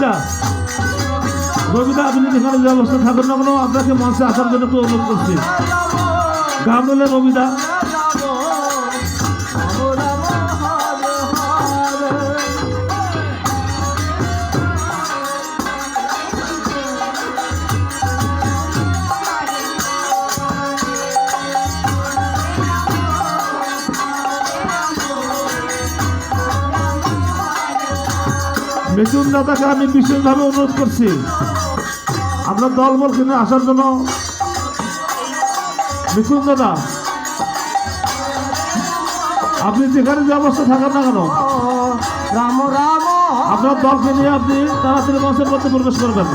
কবিতা। কবিতা আপনি যেখানে যে অবস্থা থাকেন না কেন, আপনাকে মঞ্চে আসার জন্য একটু অনুরোধ করছি। গান বললেন মিথুন দাদাকে আমি বিশেষভাবে অনুরোধ করছি। আপনার দল বল কিনে আসার জন্য মিথুন দাদা আপনি যেখানে যে অবস্থা থাকেন না কেন? রাম রাম। আপনার দলকে নিয়ে আপনি তাড়াতাড়ি মঞ্চের মধ্যে প্রবেশ করবেন।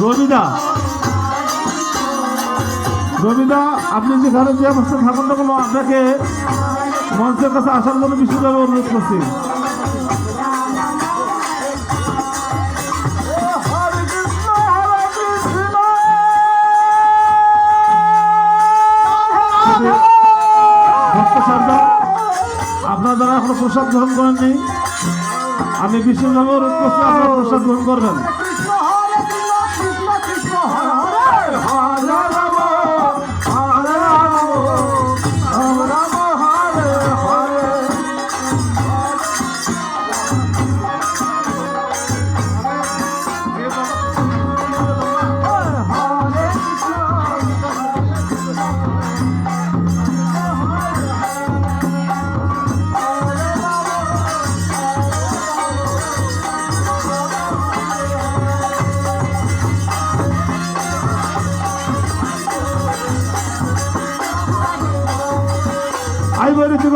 রবিদা। রবিদা, আপনি যেখানে যে অবস্থা থাকুন না কেন, আপনাকে মঞ্চের কাছে আসার জন্য বিশেষভাবে অনুরোধ করছি। আপনার দ্বারা এখনও প্রসাদ গ্রহণ করেননি। আমি বিশেষভাবে অনুরোধ করছি, আপনারা প্রসাদ গ্রহণ করবেন। Haydi öğretim